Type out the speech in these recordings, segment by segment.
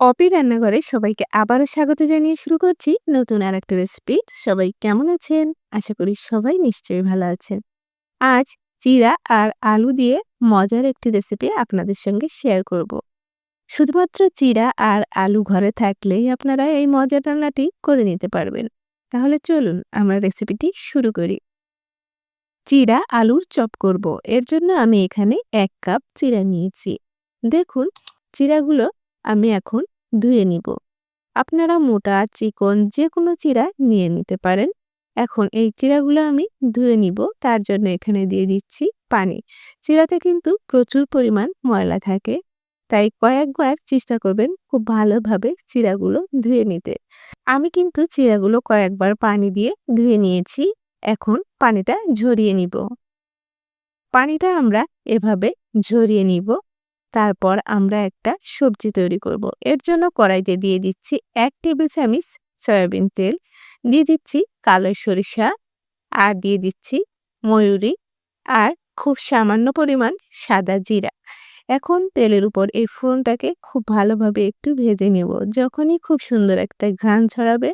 অপি রান্নাঘরে সবাইকে আবারও স্বাগত জানিয়ে শুরু করছি নতুন আর একটা রেসিপি সবাই কেমন আছেন? আশা করি সবাই নিশ্চয়ই ভালো আছেন। আজ চিরা আর আলু দিয়ে মজার একটি রেসিপি আপনাদের সঙ্গে শেয়ার করব। শুধুমাত্র চিরা আর আলু ঘরে থাকলেই আপনারা এই মজার রান্নাটি করে নিতে পারবেন। তাহলে চলুন আমরা রেসিপিটি শুরু করি। চিরা আলুর চপ করব। এর জন্য আমি এখানে এক কাপ চিরা নিয়েছি। দেখুন, চিরাগুলো আমি এখন ধুয়ে নিব। আপনারা মোটা, চিকন যে কোনো চিরা নিয়ে নিতে পারেন। এখন এই চিরাগুলো আমি ধুয়ে নিব, তার জন্য এখানে দিয়ে দিচ্ছি পানি। চিরাতে কিন্তু প্রচুর পরিমাণ ময়লা থাকে, তাই কয়েকবার চেষ্টা করবেন খুব ভালোভাবে চিরাগুলো ধুয়ে নিতে। আমি কিন্তু চিরাগুলো কয়েকবার পানি দিয়ে ধুয়ে নিয়েছি, এখন পানিটা ঝরিয়ে নিব। পানিটা আমরা এভাবে ঝরিয়ে নিব। তারপর আমরা একটা সবজি তৈরি করব। এর জন্য কড়াইতে দিয়ে দিচ্ছি এক টেবিল চামিচ সয়াবিন তেল, দিয়ে দিচ্ছি কালো সরিষা আর দিয়ে দিচ্ছি ময়ূরী আর খুব সামান্য পরিমাণ সাদা জিরা। এখন তেলের উপর এই ফোড়নটাকে খুব ভালোভাবে একটু ভেজে নেব। যখনই খুব সুন্দর একটা ঘ্রাণ ছড়াবে,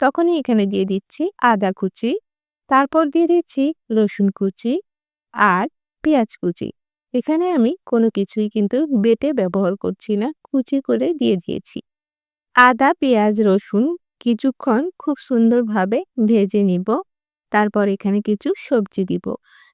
তখনই এখানে দিয়ে দিচ্ছি আদা কুচি, তারপর দিয়ে দিচ্ছি রসুন কুচি আর পেঁয়াজ কুচি। এখানে আমি কোনো কিছুই কিন্তু বেটে ব্যবহার করছি না, কুচি করে দিয়ে দিয়েছি। আদা, পেঁয়াজ, রসুন কিছুক্ষণ খুব সুন্দরভাবে ভেজে নিব। তারপর এখানে কিছু সবজি দিব।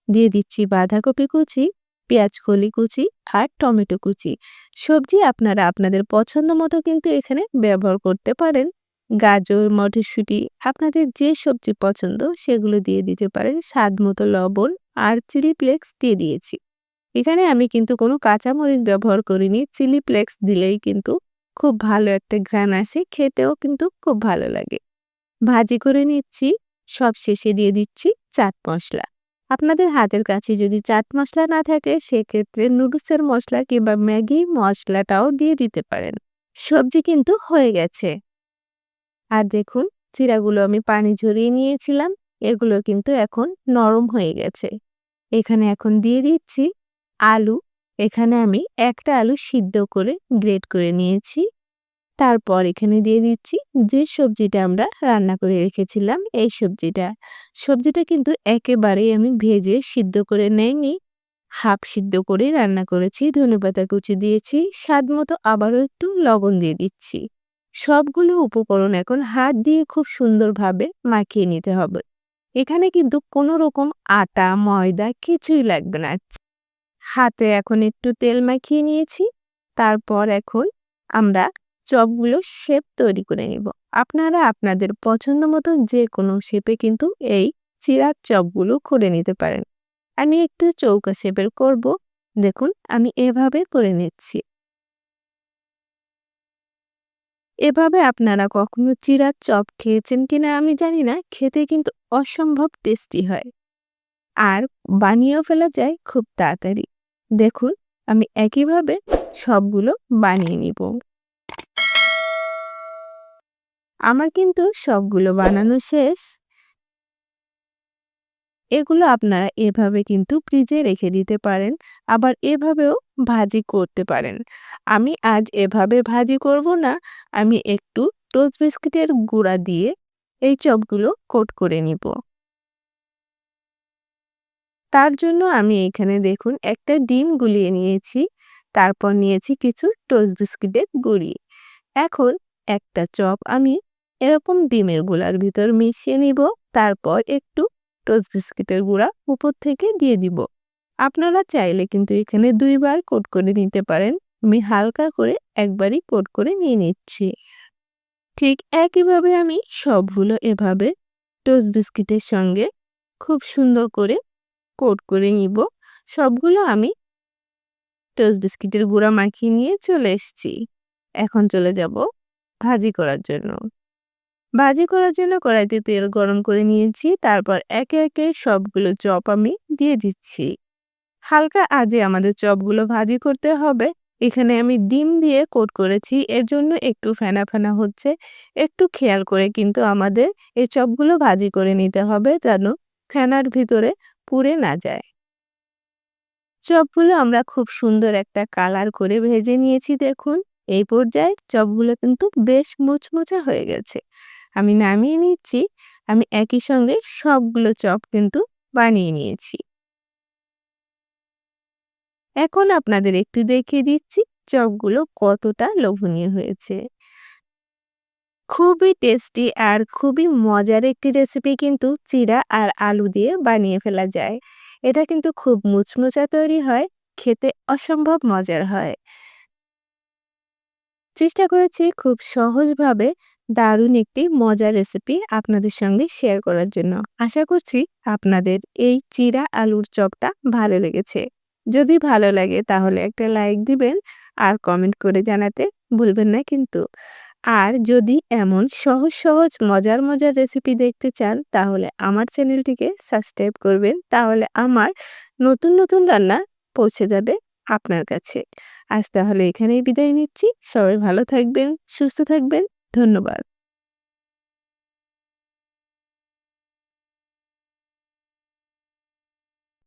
দিয়ে দিচ্ছি বাঁধাকপি কুচি, পেঁয়াজ কলি কুচি আর টমেটো কুচি। সবজি আপনারা আপনাদের পছন্দ মতো কিন্তু এখানে ব্যবহার করতে পারেন। গাজর, মটরশুঁটি, আপনাদের যে সবজি পছন্দ সেগুলো দিয়ে দিতে পারেন। স্বাদ মতো লবণ আর চিলি ফ্লেক্স দিয়ে দিয়েছি। এখানে আমি কিন্তু কোনো কাঁচামরিচ ব্যবহার করিনি। চিলি ফ্লেক্স দিলেই কিন্তু খুব ভালো একটা ঘ্রাণ আসে, খেতেও কিন্তু খুব ভালো লাগে। ভাজি করে নিচ্ছি সব শেষে দিয়ে দিচ্ছি চাট মশলা। আপনাদের হাতের কাছে যদি চাট মশলা না থাকে, সেক্ষেত্রে নুডলসের মশলা কিংবা ম্যাগি মশলাটাও দিয়ে দিতে পারেন। সবজি কিন্তু হয়ে গেছে। আর দেখুন, চিরাগুলো আমি পানি ঝরিয়ে নিয়েছিলাম। এগুলো কিন্তু এখন নরম হয়ে গেছে। এখানে এখন দিয়ে দিচ্ছি আলু, এখানে আমি একটা আলু সিদ্ধ করে গ্রেট করে নিয়েছি। তারপর এখানে দিয়ে দিচ্ছি যে সবজিটা আমরা রান্না করে রেখেছিলাম, এই সবজিটা। সবজিটা কিন্তু একেবারেই আমি ভেজে সিদ্ধ করে নেয়নি হাফ সিদ্ধ করে রান্না করেছি ধনেপাতা কুচি দিয়েছি, স্বাদ মতো আবারও একটু লবণ দিয়ে দিচ্ছি। সবগুলো উপকরণ এখন হাত দিয়ে খুব সুন্দরভাবে মাখিয়ে নিতে হবে। এখানে কিন্তু কোনো রকম আটা, ময়দা কিছুই লাগবে না। হাতে এখন একটু তেল মাখিয়ে নিয়েছি, তারপর এখন আমরা চপগুলো শেপ তৈরি করে নিব। আপনারা আপনাদের পছন্দ মতো যে কোনো শেপে কিন্তু এই চিরার চপগুলো করে নিতে পারেন। আমি একটু চৌকা শেপের করব, দেখুন আমি এভাবে করে নিচ্ছি। এভাবে আপনারা কখনো চিরার চপ খেয়েছেন কিনা আমি জানি না, খেতে কিন্তু অসম্ভব টেস্টি হয়। আর বানিয়েও ফেলা যায় খুব তাড়াতাড়ি। দেখুন, আমি একইভাবে সবগুলো বানিয়ে নিব। আমার কিন্তু সবগুলো বানানো শেষ। এগুলো আপনারা এভাবে কিন্তু ফ্রিজে রেখে দিতে পারেন, আবার এভাবেও ভাজি করতে পারেন। আমি আজ এভাবে ভাজি করব না, আমি একটু টোস্ট বিস্কিটের গুঁড়া দিয়ে এই চপগুলো কোট করে নিব। তার জন্য আমি এখানে দেখুন একটা ডিম গুলিয়ে নিয়েছি। তারপর নিয়েছি কিছু টোস্ট বিস্কিটের গুঁড়ি। এখন একটা চপ আমি এরকম ডিমেরগুলার ভিতর মিশিয়ে নিব। তারপর একটু টোস্ট বিস্কিটের গুঁড়া উপর থেকে দিয়ে দিব। আপনারা চাইলে কিন্তু এখানে দুইবার কোট করে নিতে পারেন। আমি হালকা করে একবারই কোট করে নিয়ে নিচ্ছি। ঠিক একইভাবে আমি সবগুলো এভাবে টোস্ট বিস্কিটের সঙ্গে খুব সুন্দর করে কোট করে নিব। সবগুলো আমি টোস্ট বিস্কিটের গুঁড়া মাখিয়ে নিয়ে চলে এসেছি। এখন চলে যাব ভাজি করার জন্য। ভাজি করার জন্য কড়াইতে তেল গরম করে নিয়েছি, তারপর একে একে সবগুলো চপ আমি দিয়ে দিচ্ছি। হালকা আজে আমাদের চপগুলো ভাজি করতে হবে। এখানে আমি ডিম দিয়ে কোট করেছি, এর জন্য একটু ফেনা ফেনা হচ্ছে। একটু খেয়াল করে কিন্তু আমাদের এই চপগুলো ভাজি করে নিতে হবে যেন ফেনার ভিতরে পুড়ে না যায়। চপগুলো আমরা খুব সুন্দর একটা কালার করে ভেজে নিয়েছি দেখুন। এই পর্যায়ে চপগুলো কিন্তু বেশ মুচমুচে হয়ে গেছে। আমি নামিয়ে নিচ্ছি। আমি একই সঙ্গে সবগুলো চপ কিন্তু বানিয়ে নিয়েছি। এখন আপনাদের একটু দেখিয়ে দিচ্ছি চপগুলো কতটা লোভনীয় হয়েছে। খুবই টেস্টি আর খুবই মজার একটি রেসিপি কিন্তু চিড়া আর আলু দিয়ে বানিয়ে ফেলা যায়। এটা কিন্তু খুব মুচমুচা তৈরি হয়, খেতে অসম্ভব মজার হয়। চেষ্টা করেছি খুব সহজভাবে দারুণ একটি মজার রেসিপি আপনাদের সঙ্গে শেয়ার করার জন্য। আশা করছি আপনাদের এই চিরা আলুর চপটা ভালো লেগেছে। যদি ভালো লাগে তাহলে একটা লাইক দিবেন আর কমেন্ট করে জানাতে ভুলবেন না কিন্তু। আর যদি এমন সহজ সহজ, মজার মজার রেসিপি দেখতে চান, তাহলে আমার চ্যানেলটিকে সাবস্ক্রাইব করবেন। তাহলে আমার নতুন নতুন রান্না পৌঁছে যাবে আপনার কাছে। আজ তাহলে এখানেই বিদায় নিচ্ছি। সবাই ভালো থাকবেন, সুস্থ থাকবেন। ধন্যবাদ।